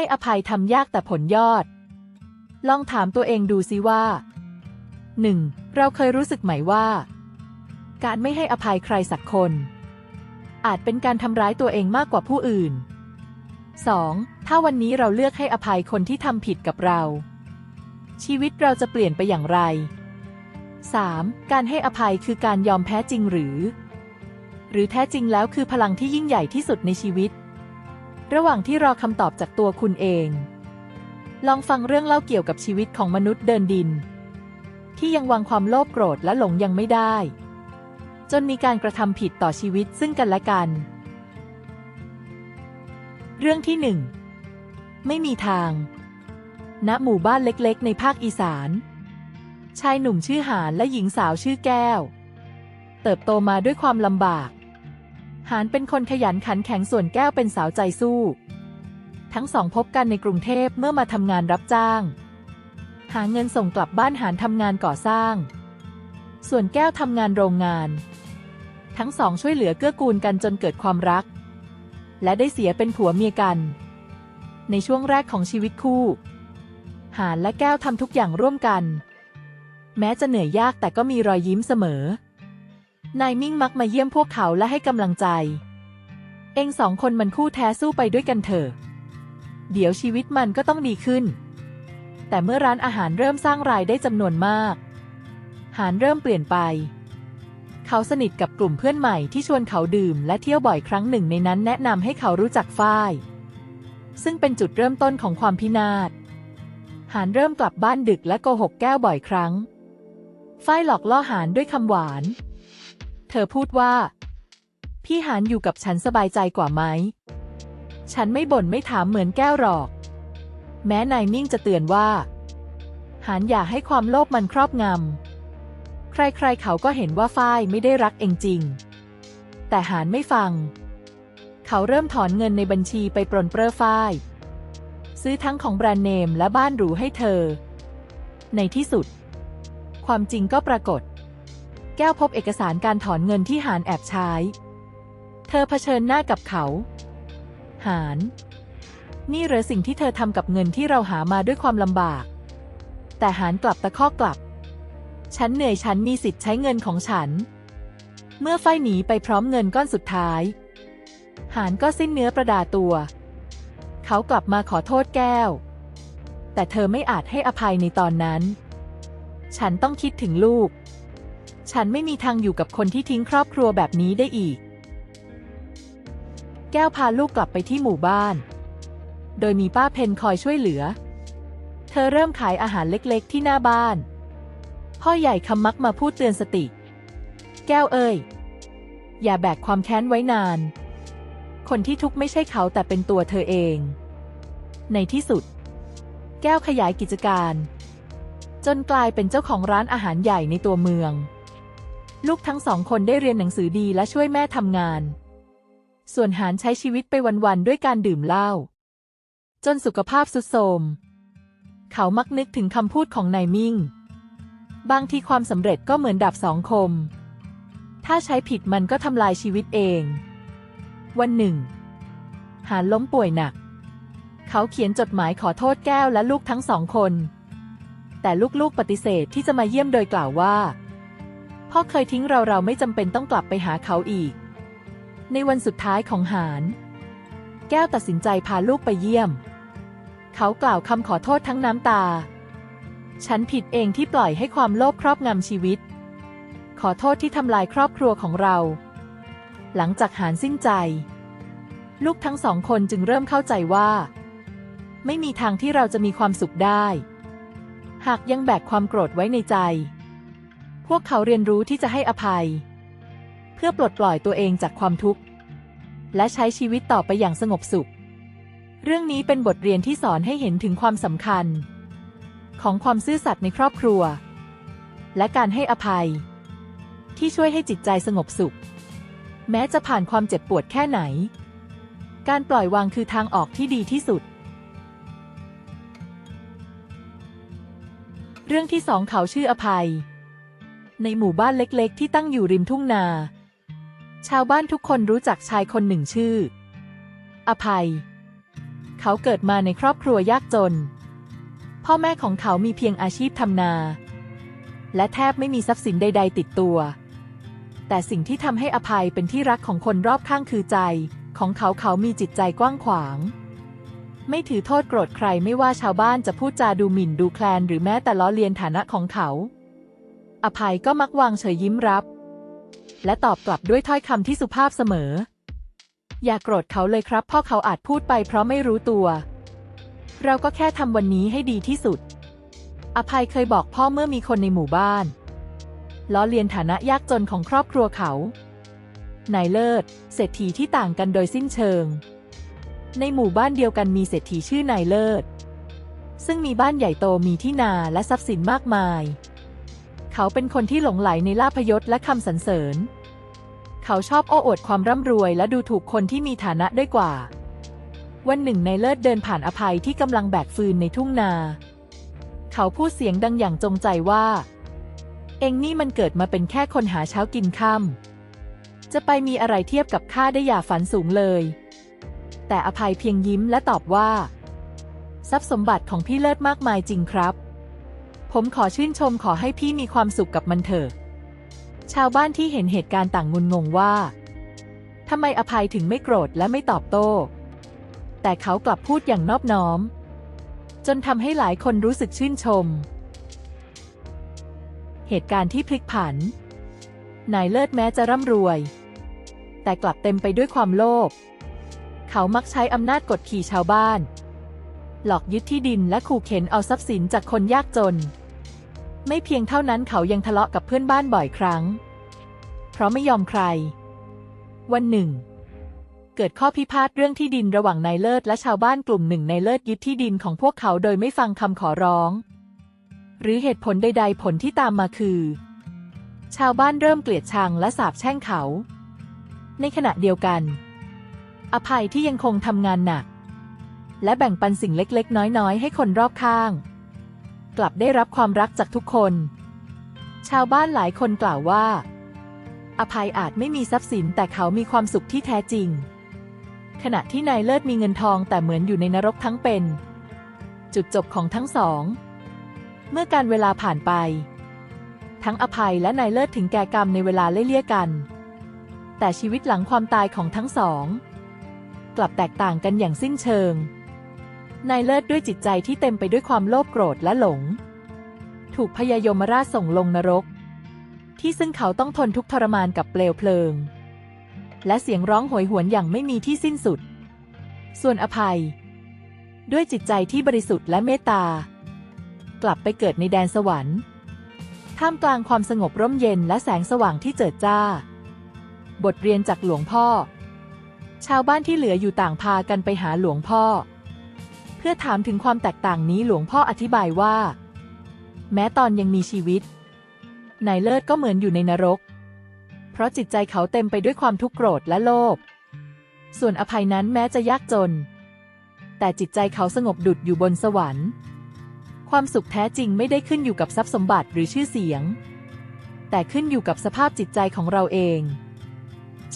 ให้อภัยทำยากแต่ผลยอด ลองถามตัวเองดูซิว่า 1. เราเคยรู้สึกไหมว่า การไม่ให้อภัยใครสักคน อาจเป็นการทำร้ายตัวเองมากกว่าผู้อื่น 2. ถ้าวันนี้เราเลือกให้อภัยคนที่ทำผิดกับเรา ชีวิตเราจะเปลี่ยนไปอย่างไร 3. การให้อภัยคือการยอมแพ้จริงหรือ หรือแท้จริงแล้วคือพลังที่ยิ่งใหญ่ที่สุดในชีวิต ระหว่างที่รอคำตอบจากตัวคุณเอง ลองฟังเรื่องเล่าเกี่ยวกับชีวิตของมนุษย์เดินดิน ที่ยังวางความโลภโกรธและหลงยังไม่ได้ จนมีการกระทำผิดต่อชีวิตซึ่งกันและกัน เรื่องที่หนึ่งไม่มีทาง ณ หมู่บ้านเล็กๆ ในภาคอีสาน ชายหนุ่มชื่อหานและหญิงสาวชื่อแก้ว เติบโตมาด้วยความลำบาก หานเป็นคนขยันขันแข็งส่วนแก้วเป็นสาวใจสู้ ทั้งสองพบกันในกรุงเทพเมื่อมาทำงานรับจ้าง หาเงินส่งกลับบ้านหานทำงานก่อสร้าง ส่วนแก้วทำงานโรงงาน ทั้งสองช่วยเหลือเกื้อกูลกันจนเกิดความรัก และได้เสียเป็นผัวเมียกัน ในช่วงแรกของชีวิตคู่ หานและแก้วทำทุกอย่างร่วมกัน แม้จะเหนื่อยยากแต่ก็มีรอยยิ้มเสมอ นายมิ่งมักมาเยี่ยมพวกเขาและให้กำลังใจ เองสองคนมันคู่แท้สู้ไปด้วยกันเถอะ เดี๋ยวชีวิตมันก็ต้องดีขึ้น แต่เมื่อร้านอาหารเริ่มสร้างรายได้จำนวนมาก หานเริ่มเปลี่ยนไป เขาสนิทกับกลุ่มเพื่อนใหม่ที่ชวนเขาดื่มและเที่ยวบ่อยครั้งหนึ่งในนั้นแนะนำให้เขารู้จักฝ้าย ซึ่งเป็นจุดเริ่มต้นของความพินาศ หานเริ่มกลับบ้านดึกและโกหกแก้วบ่อยครั้งฝ้ายหลอกล่อหานด้วยคำหวาน เธอพูดว่า พี่หานอยู่กับฉันสบายใจกว่าไหม ฉันไม่บ่นไม่ถามเหมือนแก้วหรอก แม้นายมิ่งจะเตือนว่า หานอย่าให้ความโลภมันครอบงำ ใครๆเขาก็เห็นว่าฝ้ายไม่ได้รักเองจริง แต่หานไม่ฟัง เขาเริ่มถอนเงินในบัญชีไปปรนเปร้อฝ้าย ซื้อทั้งของแบรนด์เนมและบ้านหรูให้เธอ ในที่สุด ความจริงก็ปรากฏ แก้วพบเอกสารการถอนเงินที่หานแอบใช้ เธอเผชิญหน้ากับเขา หาน นี่เหรอสิ่งที่เธอทำกับเงินที่เราหามาด้วยความลำบาก แต่หานกลับตะคอกกลับ ฉันเหนื่อยฉันมีสิทธิ์ใช้เงินของฉัน เมื่อไฟหนีไปพร้อมเงินก้อนสุดท้าย หานก็สิ้นเนื้อประดาตัว เขากลับมาขอโทษแก้ว แต่เธอไม่อาจให้อภัยในตอนนั้น ฉันต้องคิดถึงลูก ฉันไม่มีทางอยู่กับคนที่ทิ้งครอบครัวแบบนี้ได้อีก แก้วพาลูกกลับไปที่หมู่บ้าน โดยมีป้าเพนคอยช่วยเหลือ เธอเริ่มขายอาหารเล็กๆ ที่หน้าบ้าน พ่อใหญ่คำมักมาพูดเตือนสติ แก้วเอ้ย อย่าแบกความแค้นไว้นาน คนที่ทุกข์ไม่ใช่เขาแต่เป็นตัวเธอเอง ในที่สุด แก้วขยายกิจการจนกลายเป็นเจ้าของร้านอาหารใหญ่ในตัวเมือง ลูกทั้งสองคนได้เรียนหนังสือดีและช่วยแม่ทำงาน ส่วนหานใช้ชีวิตไปวันๆด้วยการดื่มเหล้าจนสุขภาพสุดโทรม เขามักนึกถึงคำพูดของนายมิ่ง บางทีความสำเร็จก็เหมือนดาบสองคม ถ้าใช้ผิดมันก็ทำลายชีวิตเอง วันหนึ่ง หานล้มป่วยหนัก เขาเขียนจดหมายขอโทษแก้วและลูกทั้งสองคน แต่ลูกๆปฏิเสธที่จะมาเยี่ยมโดยกล่าวว่า พ่อเคยทิ้งเราเราไม่จำเป็นต้องกลับไปหาเขาอีก ในวันสุดท้ายของหาน แก้วตัดสินใจพาลูกไปเยี่ยม เขากล่าวคำขอโทษทั้งน้ำตา ฉันผิดเองที่ปล่อยให้ความโลภครอบงำชีวิต ขอโทษที่ทำลายครอบครัวของเรา หลังจากหานสิ้นใจ ลูกทั้งสองคนจึงเริ่มเข้าใจว่า ไม่มีทางที่เราจะมีความสุขได้ หากยังแบกความโกรธไว้ในใจ พวกเขาเรียนรู้ที่จะให้อภัย เพื่อปลดปล่อยตัวเองจากความทุกข์ และใช้ชีวิตต่อไปอย่างสงบสุข เรื่องนี้เป็นบทเรียนที่สอนให้เห็นถึงความสำคัญ ของความซื่อสัตย์ในครอบครัว และการให้อภัย ที่ช่วยให้จิตใจสงบสุข แม้จะผ่านความเจ็บปวดแค่ไหน การปล่อยวางคือทางออกที่ดีที่สุดเรื่องที่สองเขาชื่ออภัย ในหมู่บ้านเล็กๆ ที่ตั้งอยู่ริมทุ่งนา ชาวบ้านทุกคนรู้จักชายคนหนึ่งชื่อ อภัย เขาเกิดมาในครอบครัวยากจน พ่อแม่ของเขามีเพียงอาชีพทำนา และแทบไม่มีทรัพย์สินใด ๆ ติดตัว แต่สิ่งที่ทำให้อภัยเป็นที่รักของคนรอบข้างคือใจ ของเขาเขามีจิตใจกว้างขวาง ไม่ถือโทษโกรธใครไม่ว่าชาวบ้านจะพูดจาดูหมิ่นดูแคลนหรือแม้แต่ล้อเลียนฐานะของเขา อภัยก็มักวางเฉยยิ้มรับ และตอบกลับด้วยถ้อยคำที่สุภาพเสมอ อย่าโกรธเขาเลยครับพ่อเขาอาจพูดไปเพราะไม่รู้ตัว เราก็แค่ทำวันนี้ให้ดีที่สุด อภัยเคยบอกพ่อเมื่อมีคนในหมู่บ้านล้อเลียนฐานะยากจนของครอบครัวเขานายเลิศ เศรษฐีที่ต่างกันโดยสิ้นเชิง ในหมู่บ้านเดียวกันมีเศรษฐีชื่อนายเลิศ ซึ่งมีบ้านใหญ่โตมีที่นาและทรัพย์สินมากมาย เขาเป็นคนที่หลงไหลในลาภยศและคำสรรเสริญ เขาชอบโอ้อวดความร่ำรวยและดูถูกคนที่มีฐานะด้วยกว่า วันหนึ่งในเลิศเดินผ่านอภัยที่กำลังแบกฟืนในทุ่งนา เขาพูดเสียงดังอย่างจงใจว่า เองนี่มันเกิดมาเป็นแค่คนหาเช้ากินค่ำจะไปมีอะไรเทียบกับข้าได้อย่าฝันสูงเลย แต่อภัยเพียงยิ้มและตอบว่า ทรัพย์สมบัติของพี่เลิศมากมายจริงครับ ผมขอชื่นชมขอให้พี่มีความสุขกับมันเถอะ ชาวบ้านที่เห็นเหตุการณ์ต่างงุนงงว่าทำไมอภัยถึงไม่โกรธและไม่ตอบโต้ แต่เขากลับพูดอย่างนอบน้อม จนทำให้หลายคนรู้สึกชื่นชม เหตุการณ์ที่พลิกผัน นายเลิศแม้จะร่ำรวย แต่กลับเต็มไปด้วยความโลภ เขามักใช้อำนาจกดขี่ชาวบ้าน หลอกยึดที่ดินและขู่เข็นเอาทรัพย์สินจากคนยากจน ไม่เพียงเท่านั้นเขายังทะเลาะกับเพื่อนบ้านบ่อยครั้ง เพราะไม่ยอมใคร วันหนึ่ง เกิดข้อพิพาทเรื่องที่ดินระหว่างนายเลิศและชาวบ้านกลุ่มหนึ่งนายเลิศยึดที่ดินของพวกเขาโดยไม่ฟังคำขอร้อง หรือเหตุผลใด ๆ ผลที่ตามมาคือ ชาวบ้านเริ่มเกลียดชังและสาปแช่งเขา ในขณะเดียวกัน อภัยที่ยังคงทำงานหนัก และแบ่งปันสิ่งเล็กๆ น้อยๆ ให้คนรอบข้าง กลับได้รับความรักจากทุกคน ชาวบ้านหลายคนกล่าวว่า อภัยอาจไม่มีทรัพย์สินแต่เขามีความสุขที่แท้จริง ขณะที่นายเลิศมีเงินทองแต่เหมือนอยู่ในนรกทั้งเป็น จุดจบของทั้งสอง เมื่อการเวลาผ่านไป ทั้งอภัยและนายเลิศถึงแก่กรรมในเวลาเล่ยกัน แต่ชีวิตหลังความตายของทั้งสอง กลับแตกต่างกันอย่างสิ้นเชิง นายเลิศด้วยจิตใจที่เต็มไปด้วยความโลภโกรธและหลง ถูกพยายมราชส่งลงนรก ที่ซึ่งเขาต้องทนทุกทรมานกับเปลวเพลิง และเสียงร้องโหยหวนอย่างไม่มีที่สิ้นสุด ส่วนอภัย ด้วยจิตใจที่บริสุทธิ์และเมตตากลับไปเกิดในแดนสวรรค์ ท่ามกลางความสงบร่มเย็นและแสงสว่างที่เจิดจ้า บทเรียนจากหลวงพ่อ ชาวบ้านที่เหลืออยู่ต่างพากันไปหาหลวงพ่อ เพื่อถามถึงความแตกต่างนี้หลวงพ่ออธิบายว่า แม้ตอนยังมีชีวิต นายเลิศก็เหมือนอยู่ในนรก เพราะจิตใจเขาเต็มไปด้วยความทุกข์โกรธและโลภส่วนอภัยนั้นแม้จะยากจน แต่จิตใจเขาสงบดุดอยู่บนสวรรค์ ความสุขแท้จริงไม่ได้ขึ้นอยู่กับทรัพย์สมบัติหรือชื่อเสียง แต่ขึ้นอยู่กับสภาพจิตใจของเราเอง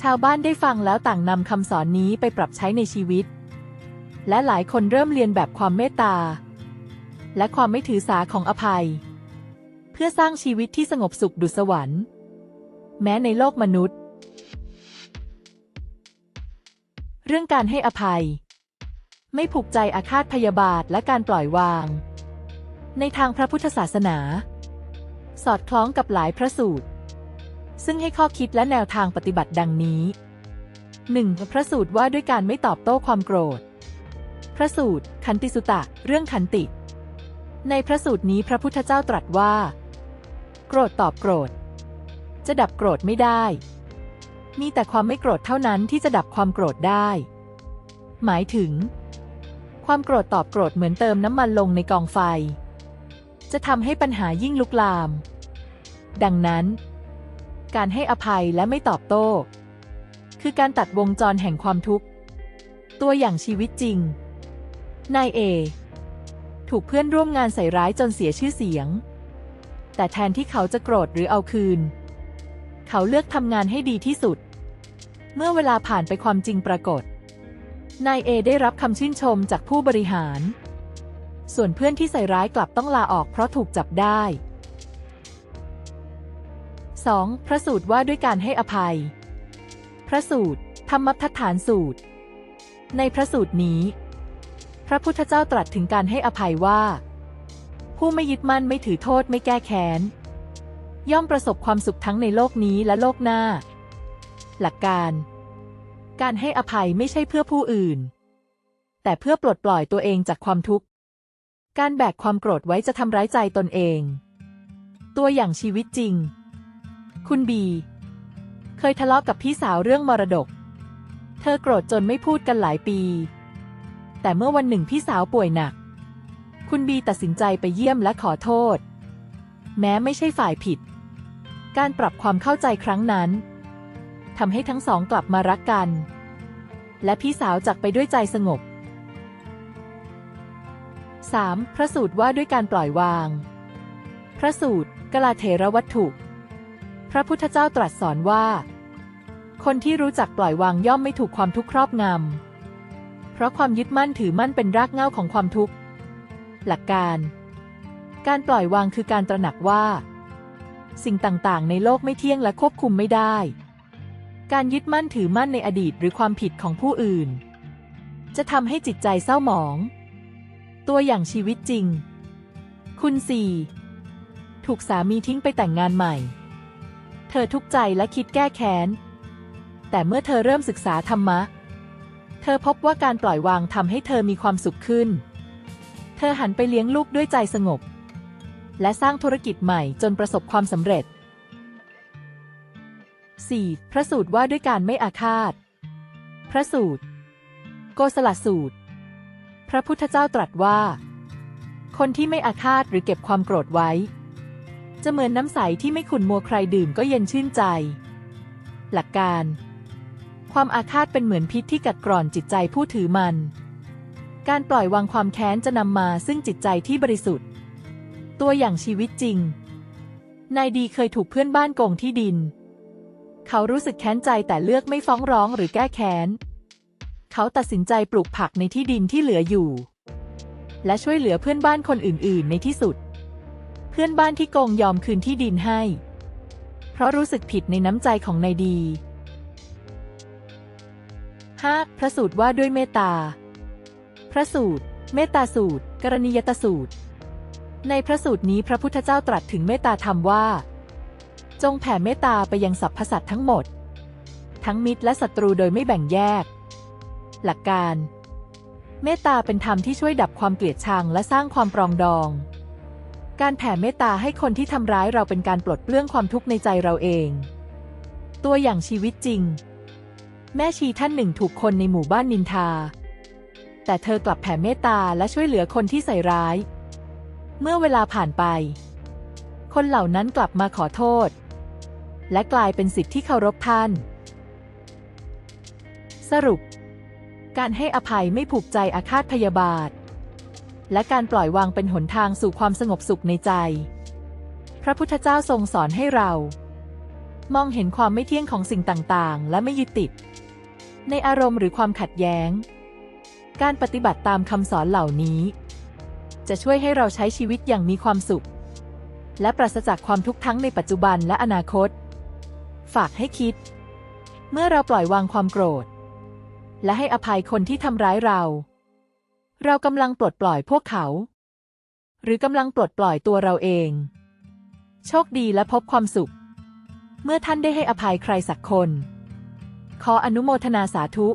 ชาวบ้านได้ฟังแล้วต่างนำคำสอนนี้ไปปรับใช้ในชีวิต และหลายคนเริ่มเรียนแบบความเมตตา และความไม่ถือสาของอภัย เพื่อสร้างชีวิตที่สงบสุขดุสวรรค์ แม้ในโลกมนุษย์ เรื่องการให้อภัย ไม่ผูกใจอาฆาตพยาบาทและการปล่อยวาง ในทางพระพุทธศาสนา สอดคล้องกับหลายพระสูตร ซึ่งให้ข้อคิดและแนวทางปฏิบัติดังนี้ 1. พระสูตรว่าด้วยการไม่ตอบโต้ความโกรธ พระสูตร ขันติสุตะ เรื่องขันติ ในพระสูตรนี้พระพุทธเจ้าตรัสว่า โกรธตอบโกรธ จะดับโกรธไม่ได้ มีแต่ความไม่โกรธเท่านั้นที่จะดับความโกรธได้ หมายถึง ความโกรธตอบโกรธเหมือนเติมน้ำมันลงในกองไฟ จะทำให้ปัญหายิ่งลุกลาม ดังนั้น การให้อภัยและไม่ตอบโต้ คือการตัดวงจรแห่งความทุกข์ ตัวอย่างชีวิตจริง นายเอ ถูกเพื่อนร่วมงานใส่ร้ายจนเสียชื่อเสียง แต่แทนที่เขาจะโกรธหรือเอาคืน เขาเลือกทำงานให้ดีที่สุด เมื่อเวลาผ่านไปความจริงปรากฏ นายเอได้รับคำชื่นชมจากผู้บริหาร ส่วนเพื่อนที่ใส่ร้ายกลับต้องลาออกเพราะถูกจับได้ 2. พระสูตรว่าด้วยการให้อภัย พระสูตร ธรรมทัฏฐานสูตร ในพระสูตรนี้ ระพุทธเจ้าตรัสถึงการให้อภัยว่า ผู้ไม่ยึดมั่นไม่ถือโทษไม่แก้แค้น ย่อมประสบความสุขทั้งในโลกนี้และโลกหน้า หลักการ การให้อภัยไม่ใช่เพื่อผู้อื่น แต่เพื่อปลดปล่อยตัวเองจากความทุกข์ การแบกความโกรธไว้จะทำร้ายใจตนเอง ตัวอย่างชีวิตจริง คุณบี เคยทะเลาะกับพี่สาวเรื่องมรดก เธอโกรธจนไม่พูดกันหลายปี แต่เมื่อวันหนึ่งพี่สาวป่วยหนัก คุณบีตัดสินใจไปเยี่ยมและขอโทษ แม้ไม่ใช่ฝ่ายผิด การปรับความเข้าใจครั้งนั้นทำให้ทั้งสองกลับมารักกัน และพี่สาวจากไปด้วยใจสงบ 3. พระสูตรว่าด้วยการปล่อยวาง พระสูตรกลาเทระวัตถุ พระพุทธเจ้าตรัสสอนว่า คนที่รู้จักปล่อยวางย่อมไม่ถูกความทุกข์ครอบงำ เพราะความยึดมั่นถือมั่นเป็นรากเหง้าของความทุกข์ หลักการ การปล่อยวางคือการตระหนักว่า สิ่งต่างๆ ในโลกไม่เที่ยงและควบคุมไม่ได้ การยึดมั่นถือมั่นในอดีตหรือความผิดของผู้อื่น จะทำให้จิตใจเศร้าหมอง ตัวอย่างชีวิตจริง คุณสี่ถูกสามีทิ้งไปแต่งงานใหม่ เธอทุกข์ใจและคิดแก้แค้น แต่เมื่อเธอเริ่มศึกษาธรรมะ เธอพบว่าการปล่อยวางทำให้เธอมีความสุขขึ้น เธอหันไปเลี้ยงลูกด้วยใจสงบ และสร้างธุรกิจใหม่จนประสบความสำเร็จ 4. พระสูตรว่าด้วยการไม่อาฆาต พระสูตร โกสลสูตร พระพุทธเจ้าตรัสว่า คนที่ไม่อาฆาตหรือเก็บความโกรธไว้ จะเหมือนน้ำใสที่ไม่ขุ่นมัวใครดื่มก็เย็นชื่นใจ หลักการ ความอาฆาตเป็นเหมือนพิษที่กัดกร่อนจิตใจผู้ถือมัน การปล่อยวางความแค้นจะนำมาซึ่งจิตใจที่บริสุทธิ์ ตัวอย่างชีวิตจริง นายดีเคยถูกเพื่อนบ้านโกงที่ดิน เขารู้สึกแค้นใจแต่เลือกไม่ฟ้องร้องหรือแก้แค้น เขาตัดสินใจปลูกผักในที่ดินที่เหลืออยู่ และช่วยเหลือเพื่อนบ้านคนอื่น ๆ ในที่สุด เพื่อนบ้านที่โกงยอมคืนที่ดินให้ เพราะรู้สึกผิดในน้ำใจของนายดี 5. พระสูตรว่าด้วยเมตตา พระสูตร เมตตาสูตร กรณียตสูตร ในพระสูตรนี้พระพุทธเจ้าตรัสถึงเมตตาธรรมว่า จงแผ่เมตตาไปยังสรรพสัตว์ทั้งหมด ทั้งมิตรและศัตรูโดยไม่แบ่งแยก หลักการ เมตตาเป็นธรรมที่ช่วยดับความเกลียดชังและสร้างความปรองดอง การแผ่เมตตาให้คนที่ทำร้ายเราเป็นการปลดเปลื้องความทุกข์ในใจเราเอง ตัวอย่างชีวิตจริง แม่ชีท่านหนึ่งถูกคนในหมู่บ้านนินทา แต่เธอกลับแผ่เมตตาและช่วยเหลือคนที่ใส่ร้าย เมื่อเวลาผ่านไป คนเหล่านั้นกลับมาขอโทษ และกลายเป็นสิทธิ์ที่เคารพท่าน สรุป การให้อภัยไม่ผูกใจอาฆาตพยาบาท และการปล่อยวางเป็นหนทางสู่ความสงบสุขในใจ พระพุทธเจ้าทรงสอนให้เรามองเห็นความไม่เที่ยงของสิ่งต่าง ๆ และไม่ยึดติด ในอารมณ์หรือความขัดแย้ง การปฏิบัติตามคำสอนเหล่านี้ จะช่วยให้เราใช้ชีวิตอย่างมีความสุข และปราศจากความทุกข์ทั้งในปัจจุบันและอนาคต ฝากให้คิด เมื่อเราปล่อยวางความโกรธ และให้อภัยคนที่ทำร้ายเรา เรากำลังปลดปล่อยพวกเขา หรือกำลังปลดปล่อยตัวเราเอง โชคดีและพบความสุข เมื่อท่านได้ให้อภัยใครสักคน ขออนุโมทนาสาธุ